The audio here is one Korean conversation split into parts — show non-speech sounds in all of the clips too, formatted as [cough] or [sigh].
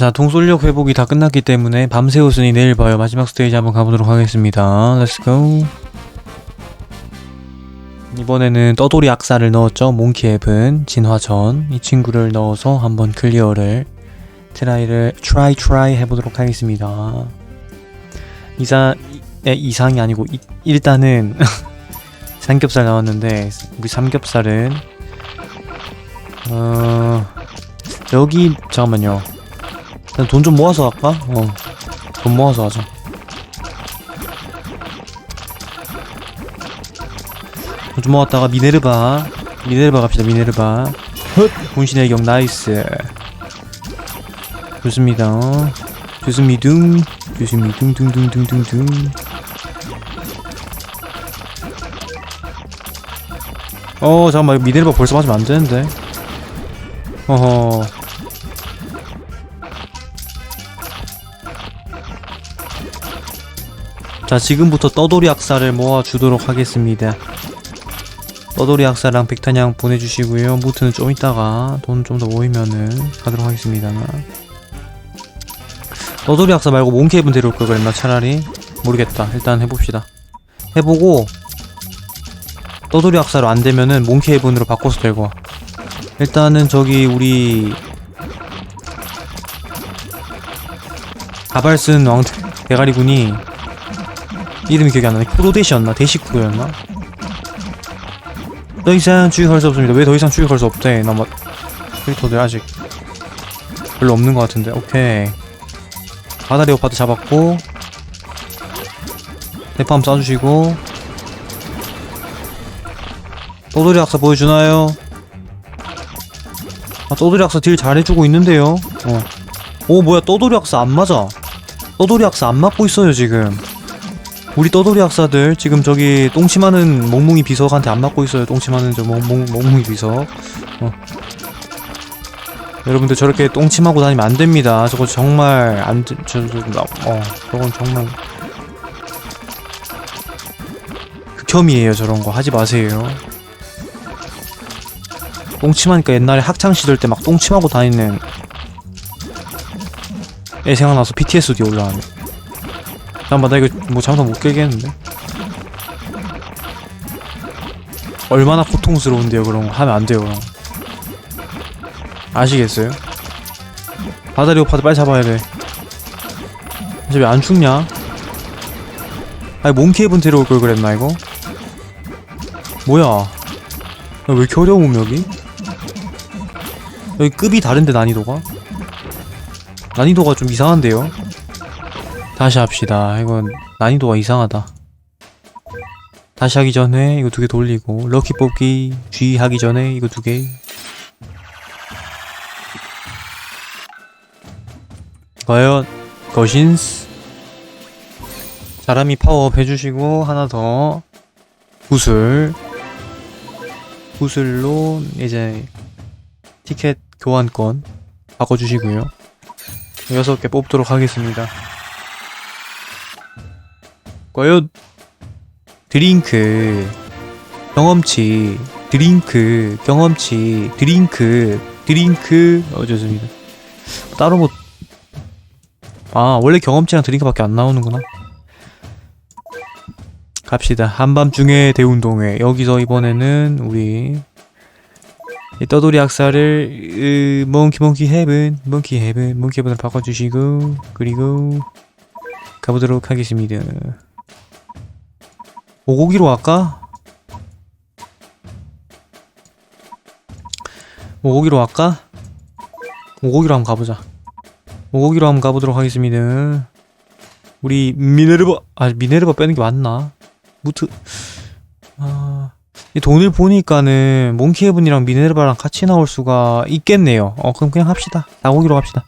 자, 동솔력 회복이 다 끝났기 때문에 밤새 웃으니 내일 봐요. 마지막 스테이지 한번 가보도록 하겠습니다. 렛츠고. 이번에는 떠돌이 악사를 넣었죠. 몽키앱은 진화전. 이 친구를 넣어서 한번 클리어를 트라이를 트라이 트라이 해보도록 하겠습니다. 이사 에, 이상이 아니고 이, 일단은 [laughs] 삼겹살 나왔는데 우리 삼겹살은 어 여기 잠깐만요. 돈 좀 모아서 할까? 어. 돈 모아서 하자. 돈 좀 모았다가 미네르바. 미네르바 갑시다, 미네르바. 헛! 분신의 경 나이스. 좋습니다. 좋습니둥. 좋습니둥, 둥둥둥둥둥. 어, 잠깐만, 미네르바 벌써 맞으면 안 되는데. 어허. 자 지금부터 떠돌이 악사를 모아주도록 하겠습니다. 떠돌이 악사랑 백탄양 보내주시고요. 무트는 좀 이따가 돈 좀 더 모이면은 가도록 하겠습니다. 떠돌이 악사 말고 몽케이븐 데려올 걸 그랬나 차라리? 모르겠다. 일단 해봅시다. 해보고 떠돌이 악사로 안되면은 몽케이븐으로 바꿔서 들고 와. 일단은 저기 우리 가발 쓴 왕 대가리군이 이름이 기억이 안 나네. 쿠로데시였나? 데시쿠로였나? 더 이상 추격할 수 없습니다. 왜 더 이상 추격할 수 없대? 나뭐 캐릭터들 아직 별로 없는 것 같은데. 오케이. 바다 레오파드 잡았고 대팜 쏴주시고 떠돌이 악사 보여주나요? 아 떠돌이 악사 딜 잘해주고 있는데요. 어. 오 뭐야 떠돌이 악사 안 맞아. 떠돌이 악사 안 맞고 있어요 지금. 우리 떠돌이 학사들 지금 저기 많은 몽몽이 비석한테 안 맞고 있어요. 많은 저 몽몽 몽몽이 비석. 어. 여러분들 저렇게 똥침하고 다니면 안 됩니다. 저거 정말 안, 돼- 저, 저, 나, 어, 저건 정말 극혐이에요. 저런 거 하지 마세요. 똥침하니까 옛날에 학창 시절 때 막 똥침하고 다니는 애 생각나서 PTSD 올라가네. 잠깐만 나 이거 뭐 잘못 못 깨겠는데 얼마나 고통스러운데요 거 하면 안 돼요 그럼 아시겠어요? 바다 리 오파드 빨리 잡아야 돼왜안 죽냐? 아니 몽키에븐 데려올 걸 그랬나 이거? 뭐야 야, 왜 이렇게 어려움 여기? 여기 급이 다른데 난이도가? 난이도가 좀 이상한데요? 다시 합시다. 이건 난이도가 이상하다. 다시 하기 전에 이거 두 개 돌리고 럭키 뽑기 G 하기 전에 이거 두 개. 과연 거신스 사람이 파워업 해주시고 하나 더 구슬 구슬로 이제 티켓 교환권 바꿔주시고요 여섯 개 뽑도록 하겠습니다. 과연 드링크. 경험치. 드링크. 경험치. 드링크. 드링크. 어 좋습니다. 따로 뭐 아 원래 경험치랑 드링크밖에 안 나오는구나. 갑시다. 한밤중에 대운동회. 여기서 이번에는 우리 이 떠돌이 학사를 으, 몽키 몽키 헤븐 몽키 헤븐 몽키 헤븐을 바꿔주시고 그리고 가보도록 하겠습니다 오고기로 할까? 오고기로 할까? 오고기로 한번 가보자. 오고기로 한번 가보도록 하겠습니다. 우리 미네르바 아 미네르바 빼는 게 맞나? 무트 아. 이 돈을 보니까는 몽키헤븐이랑 미네르바랑 같이 나올 수가 있겠네요. 어 그럼 그냥 합시다. 나오기로 합시다.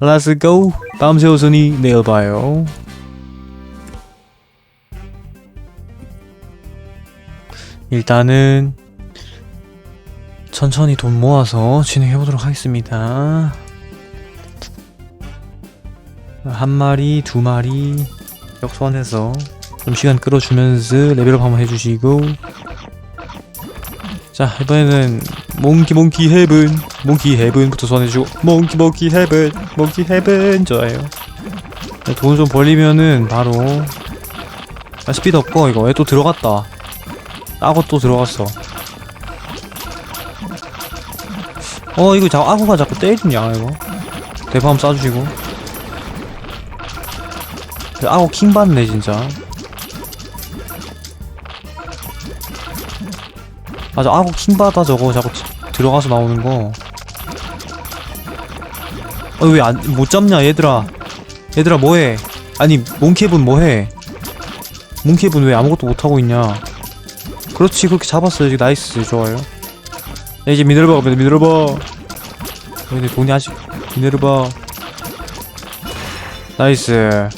Let's go. 밤새 오선이 내일 봐요. 일단은 천천히 돈 모아서 진행해 보도록 하겠습니다. 한 마리, 두 마리 역소환해서 좀 시간 끌어주면서 레벨업 한번 해주시고. 자 이번에는 몽키 몽키 헤븐 몽키 헤븐부터 소환해주고. 몽키 몽키 헤븐 몽키 헤븐 좋아요. 돈 좀 벌리면은 바로. 아, 스피드 없고 이거 왜 또 들어갔다 악어 또 들어갔어. 어 이거 자꾸 악어가 자꾸 때리냐 이거? 대포함 쏴주시고. 악어 킹 받네 진짜. 맞아 악어 킹 받아 저거. 자꾸 디- 들어가서 나오는 거. 어, 왜 안 못 잡냐 얘들아. 얘들아 뭐해? 아니 몽키앱은 뭐해? 몽키앱은 왜 아무것도 못하고 있냐 그렇지 그렇게 잡았어요. 지금 나이스 좋아요. 야, 이제 미네르바 가면 미네르바. 근데 돈이 아직 미네르바. 나이스.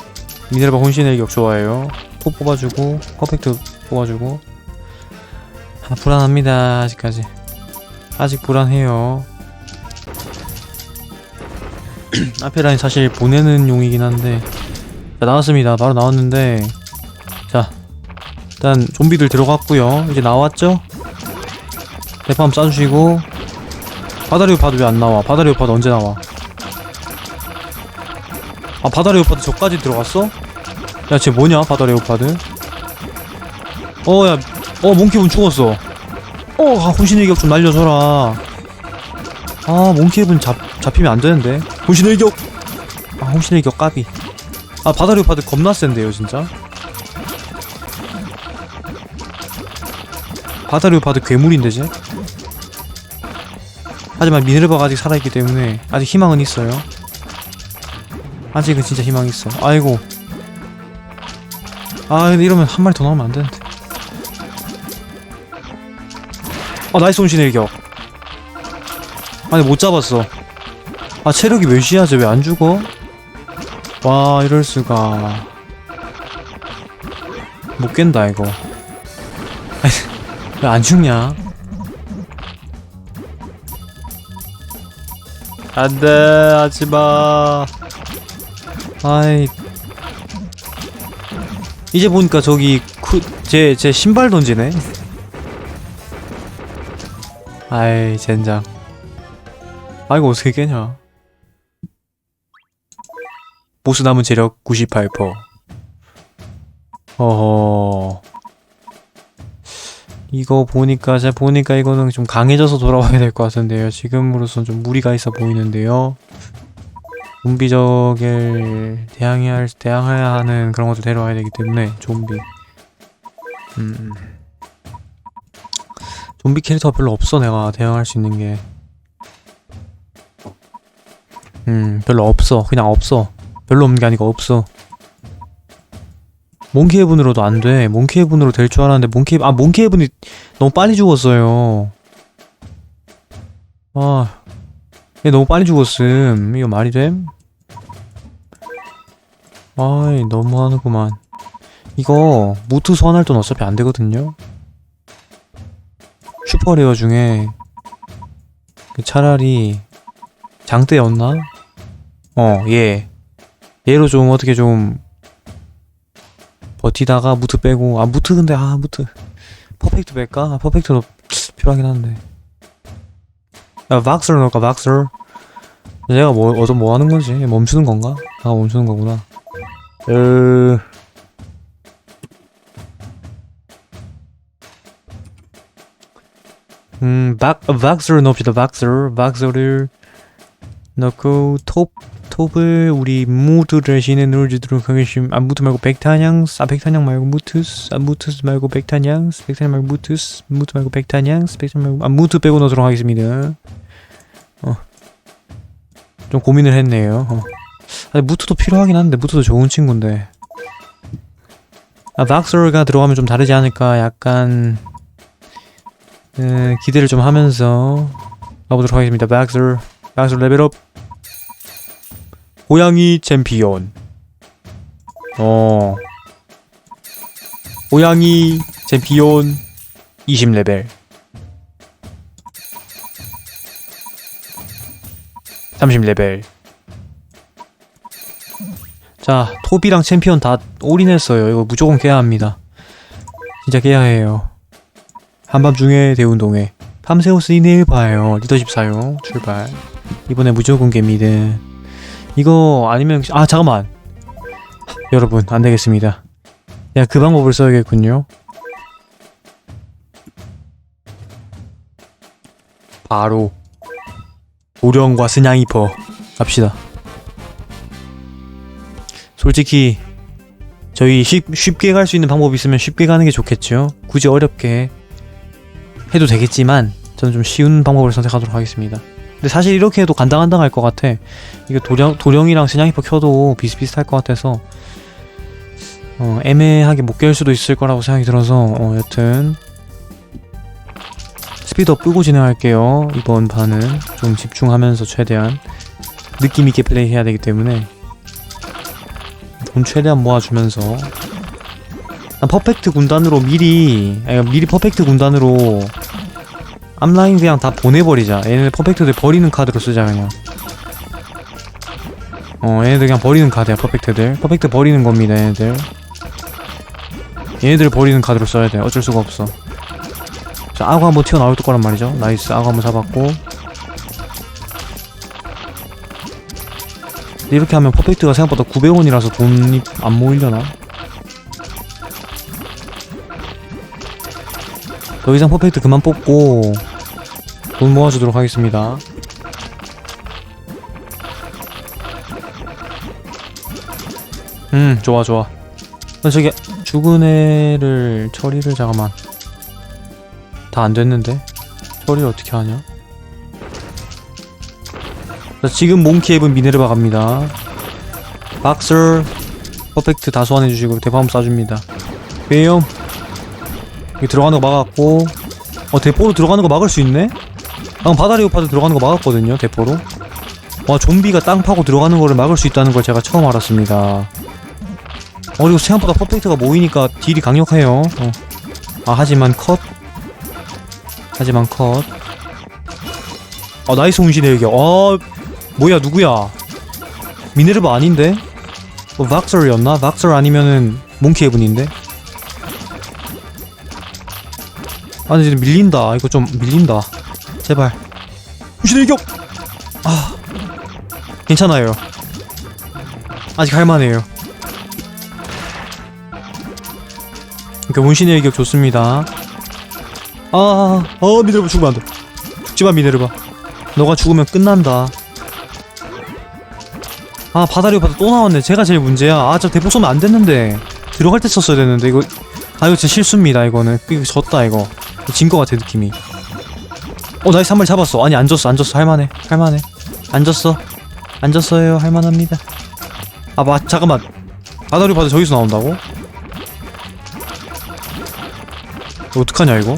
미네르바 혼신의 격 좋아요. 포 뽑아주고 퍼펙트 뽑아주고. 아 불안합니다 아직까지. 아직 불안해요. [clears throat] 앞에 라인 사실 보내는 용이긴 한데. 자 나왔습니다. 바로 나왔는데. 자 일단 좀비들 들어갔고요. 이제 나왔죠? 대팜 쏴주시고. 바다리오파드 왜안 나와? 바다리오파드 언제 나와? 아 바다리오파드 저까지 들어갔어? 야 쟤 뭐냐 바다리오파드? 어야 어 몽키분 죽었어. 어 아, 혼신의 격좀 날려줘라. 아 몽키분 잡, 잡히면 안 되는데. 혼신의 격! 아 혼신의 격 까비. 아 바다리오파드 겁나 센데요 진짜 바다리오파드 괴물인데 쟤? 하지만 미네르바가 아직 살아있기 때문에 아직 희망은 있어요. 아직은 진짜 희망이 있어. 아이고. 아 근데 이러면 한 마리 더 나오면 안 되는데. 아 나이스 혼신의 격. 아니 못 잡았어. 아 체력이 몇이야 쟤? 왜 안 죽어? 와 이럴수가. 못 깬다 이거 왜 안 죽냐? 안돼 하지마. 아이. 이제 보니까 저기 쿠제제 제 신발 던지네. 아이 젠장. 아 이거 어떻게 깨냐? 보스 남은 체력 98% 어허 이거 보니까 제가 보니까 이거는 좀 강해져서 돌아와야 될 것 같은데요 지금으로선 좀 무리가 있어 보이는데요 좀비적을 대항해야 할, 대항해야 하는 그런 것도 데려와야 되기 때문에 좀비 음 좀비 캐릭터 별로 없어 내가 대항할 수 있는 게 음, 별로 없어. 그냥 없어. 별로 없는 게 아니고 없어. 몽키해븐으로도 안 돼. 몽키해븐으로 될 줄 알았는데 몽키 아 몽키해븐이 너무 빨리 죽었어요. 아, 얘 너무 빨리 죽었음. 이거 말이 됨? 아이 너무 하는구만. 이거 무트 소환할 돈 어차피 안 되거든요. 슈퍼레어 중에 그 차라리 장대였나? 어, 얘. 얘로 좀 어떻게 좀 버티다가 무트 빼고 아 무트 근데 아 무트 퍼펙트 뺄까? 아, 퍼펙트도 필요하긴 한데 야 박스를 넣을까 박스 얘가 뭐 어서 뭐 하는 거지? 얘 멈추는 건가? 아 멈추는 거구나 으... 음, 박, 박스를 넣읍시다, 박스. 박스를 넣고, 톱, 톱을 우리 무드 대신에 넣어주도록 하겠습니다. 아, 무드 말고 백탄양, 아, 백탄양 말고 무트스, 아, 무트스 말고 백탄양, 백탄양 말고 무트스, 무트 말고 백탄양, 백탄양 말고, 아, 무트 빼고 넣도록 하겠습니다. 어. 좀 고민을 했네요. 어. 아니, 무트도 필요하긴 한데, 무트도 좋은 친구인데. 아, 박스가 들어가면 좀 다르지 않을까, 약간, 에, 기대를 좀 하면서 가보도록 하겠습니다. 박스, 박스 레벨업. 고양이 챔피언. 어. 고양이 챔피언 20레벨. 30레벨. 자, 톱이랑 챔피언 다 올인했어요. 이거 무조건 깨야 합니다. 진짜 깨야 해요. 한밤중에 대운동회. 팜세우스 이내일 봐요 리더십 사용 출발 이번에 무조건 개미드 이거 아니면 아 잠깐만. 여러분 안 되겠습니다. 내가 그 방법을 써야겠군요. 바로 도령과 스냥이퍼 갑시다. 솔직히 저희 쉽, 쉽게 갈 수 있는 방법이 있으면 쉽게 가는 게 좋겠죠. 굳이 어렵게 해도 되겠지만 저는 좀 쉬운 방법을 선택하도록 하겠습니다 근데 사실 이렇게 해도 간당간당할 것 같아. 이거 도령, 도령이랑 스냥이퍼 켜도 비슷비슷할 것 같아서 어, 애매하게 못 깰 수도 있을 거라고 생각이 들어서 어, 여튼. 스피드업 끄고 진행할게요. 이번 판은 좀 집중하면서 최대한 느낌 있게 플레이 해야 되기 때문에. 돈 최대한 모아주면서. 난 퍼펙트 군단으로 미리 아니, 미리 퍼펙트 군단으로 앞라인 그냥 다 보내버리자. 얘네 퍼펙트들 버리는 카드로 쓰자 그냥. 어 얘네들 그냥 버리는 카드야 퍼펙트들. 퍼펙트 버리는 겁니다 얘네들. 얘네들 버리는 카드로 써야 돼. 어쩔 수가 없어. 자 악어 한번 튀어나올 거란 말이죠. 나이스. 악어 한번 잡았고. 이렇게 하면 퍼펙트가 생각보다 900원이라서 돈이 안 모이려나? 더 이상 퍼펙트 그만 뽑고 돈 모아주도록 하겠습니다. 음 좋아 좋아. 어, 저기 죽은 애를 처리를 잠깐만. 다 안됐는데? 처리를 어떻게 하냐? 자 지금 몽키 앱은 미네르바 갑니다. 박서 퍼펙트 다 소환해주시고 대파음 쏴줍니다. 배염 여기 들어가는 거 막았고 어 대포로 들어가는 거 막을 수 있네? 방금 바다리오파도 들어가는 거 막았거든요 대포로 와 좀비가 땅 파고 들어가는 거를 막을 수 있다는 걸 제가 처음 알았습니다 어 그리고 생각보다 퍼펙트가 모이니까 딜이 강력해요 어. 아 하지만 컷 하지만 컷 아, 나이스 운신의 일격. 어, 뭐야, 누구야? 미네르바 아닌데? 어, 왁설이었나? 왁설 아니면은 몽키 헤븐인데? 아, 근데 지금 밀린다. 이거 좀 밀린다. 제발. 운신의 일격! 아, 괜찮아요. 아직 할만해요. 그러니까 운신의 일격 좋습니다. 아, 어, 미네르바 죽으면 안 돼. 죽지마, 미네르바. 너가 죽으면 끝난다. 아 바다리오파도 또 나왔네. 제가 제일 문제야. 아 저 대포 쏘면 안 됐는데 들어갈 때 썼어야 되는데 이거 아 이거 진짜 실수입니다. 이거는 이거 졌다 이거 진 거 같아 느낌이. 어 나이스 한 마리 잡았어. 아니 안 졌어 안 졌어 할만해 할만해 안 졌어 안 졌어요 할만합니다. 아 마, 잠깐만 바다리오파도 저기서 나온다고? 어떡하냐 이거?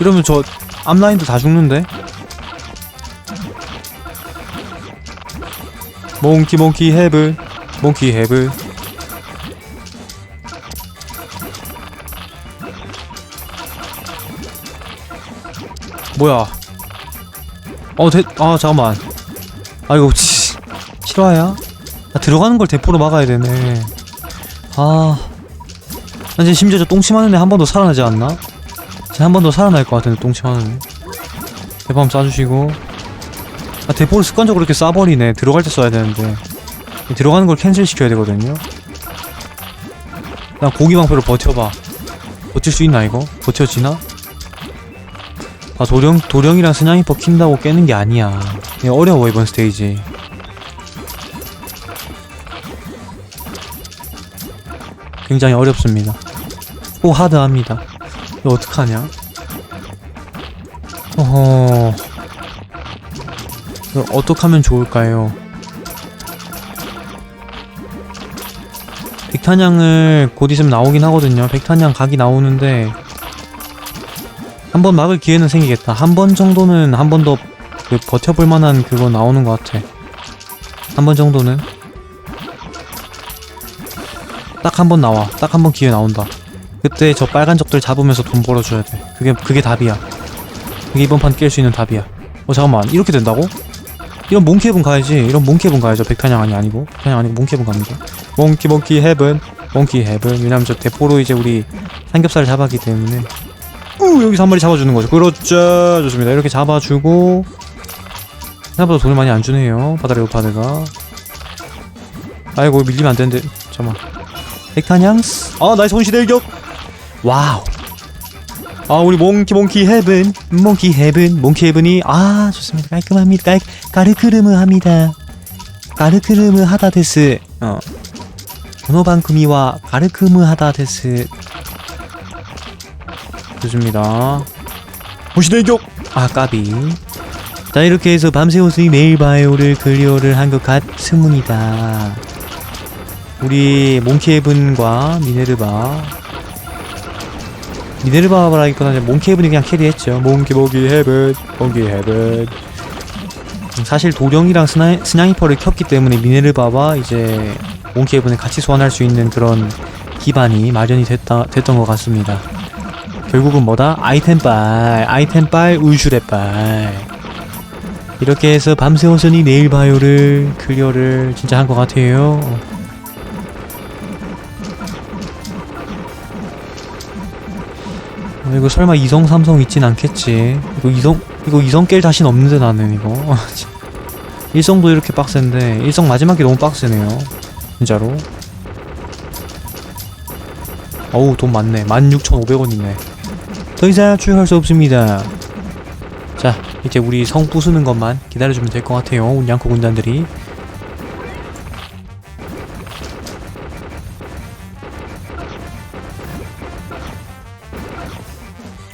이러면 저 앞라인도 다 죽는데? 몽키 몽키 헤브 몽키 헤브 뭐야 어, 대, 아, 잠깐만. 아, 이거, 치, 실화야? 아, 들어가는 걸 대포로 막아야 되네. 아. 나 지금 심지어 저 똥침 하는 애 한 번 더 살아나지 않나? 한번 더 살아날 것 같은데, 똥침 하는 애. 대포 한번 쏴주시고. 아, 대포를 습관적으로 이렇게 쏴버리네. 들어갈 때 써야 되는데. 들어가는 걸 캔슬 시켜야 되거든요. 나 고기 방패로 버텨봐. 버틸 수 있나, 이거? 버텨지나? 아 도령 도령이랑 스냥이퍼 킨다고 깨는 게 아니야. 어려워 이번 스테이지. 굉장히 어렵습니다. 오 하드합니다. 이거 어떡하냐? 어허. 이거 어떻게 하면 좋을까요? 백탄양을 곧 있으면 나오긴 하거든요. 백탄양 각이 나오는데 한 번 막을 기회는 생기겠다. 한 번 정도는 한 번더그 버텨볼 만한 그거 나오는 것 같아. 한 번 정도는 딱 한 번 나와. 딱 한 번 기회 나온다. 그때 저 빨간 적들 잡으면서 돈 벌어줘야 돼. 그게 그게 답이야. 그게 이번 판 깰 수 있는 답이야. 어 잠깐만 이렇게 된다고? 이런 몽키 헤븐 가야지. 이런 몽키 헤븐 가야죠. 백탄양이 아니고 백탄양 아니고 몽키 헤븐 갑니다. 몽키 몽키 헤븐 몽키 헤븐. 왜냐면 저 대포로 이제 우리 삼겹살을 잡았기 때문에 후 여기서 한 마리 잡아주는 거죠. 그렇죠. 좋습니다. 이렇게 잡아주고. 생각보다 돈을 많이 안 주네요. 바다 레오파드가. 아이고 밀리면 안 되는데. 잠깐만. 렉타냥스? 아 나이스 혼시 대격 와우. 아 우리 몽키 몽키 헤븐. 몽키 헤븐. 몽키 헤븐이 아 좋습니다. 깔끔합니다. 깔 까르크르무 합니다. 까르크르무 하다 데스. 어. 번호방크미와 까르크무 하다 데스 좋습니다. 호시 대격 아 까비. 자 이렇게 해서 밤새워스의 메일 바이오를 클리어를 한 것 같습니다. 우리 몽키헤븐과 미네르바. 미네르바라기보다 는 몽키헤븐이 그냥 캐리했죠. 몽키 몽키 헤븐 몽키 헤븐. 사실 도령이랑 스나, 스나이퍼를 켰기 때문에 미네르바와 이제 몽키헤븐을 같이 소환할 수 있는 그런 기반이 마련이 됐다, 됐던 것 같습니다 결국은 뭐다? 아이템 빨 아이템빨 울슈레 빨. 이렇게 해서 밤새워서니 내일 바이오를 클리어를 진짜 한 것 같아요. 어, 이거 설마 이성 삼성 있진 않겠지? 이거 이성 이거 이성 깰 자신 없는데 나는 이거. [laughs] 일성도 이렇게 빡센데 일성 마지막에 너무 빡세네요. 진짜로. 어우 돈 많네. 16,500원이네 더 이상 추격할 수 없습니다. 자 이제 우리 성 부수는 것만 기다려주면 될 것 같아요 우리 양코 군단들이.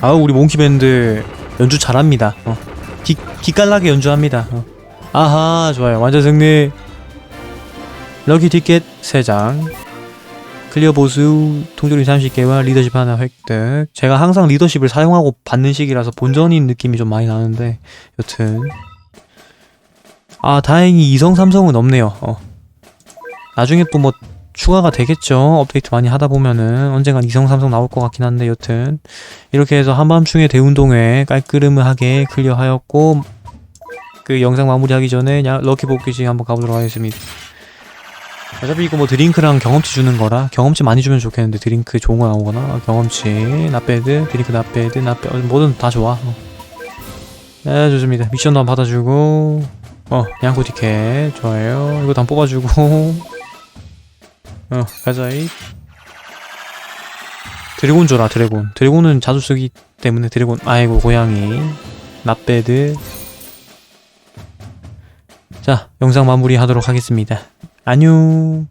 아우 우리 몽키밴드 연주 잘합니다. 어. 기, 기깔나게 연주합니다. 어. 아하 좋아요. 완전 승리. 럭키 티켓 3장 클리어 보수 통조림 30개와 리더십 하나 획득. 제가 항상 리더십을 사용하고 받는 식이라서 본전인 느낌이 좀 많이 나는데 여튼. 아 다행히 이성 삼성은 없네요. 어. 나중에 또 뭐 추가가 되겠죠. 업데이트 많이 하다 보면은. 언젠간 이성 삼성 나올 것 같긴 한데 여튼. 이렇게 해서 한밤중에 대운동회 깔끔하게 클리어하였고 그 영상 마무리하기 전에 야, 럭키 복귀식 한번 가보도록 하겠습니다 어차피 이거 뭐 드링크랑 경험치 주는 거라 경험치 많이 주면 좋겠는데 드링크 좋은 거 나오거나 경험치 나배드 드링크 나배드 나배 어, 뭐든 다 좋아. 어. 네 좋습니다. 미션도 한번 받아주고. 어 양코 티켓. 좋아요. 이거 다 뽑아주고. 어 가자이. 드래곤 줘라 드래곤. 드래곤은 자주 쓰기 때문에 드래곤 아이고 고양이. 나배드. 자 영상 마무리 하도록 하겠습니다 안녕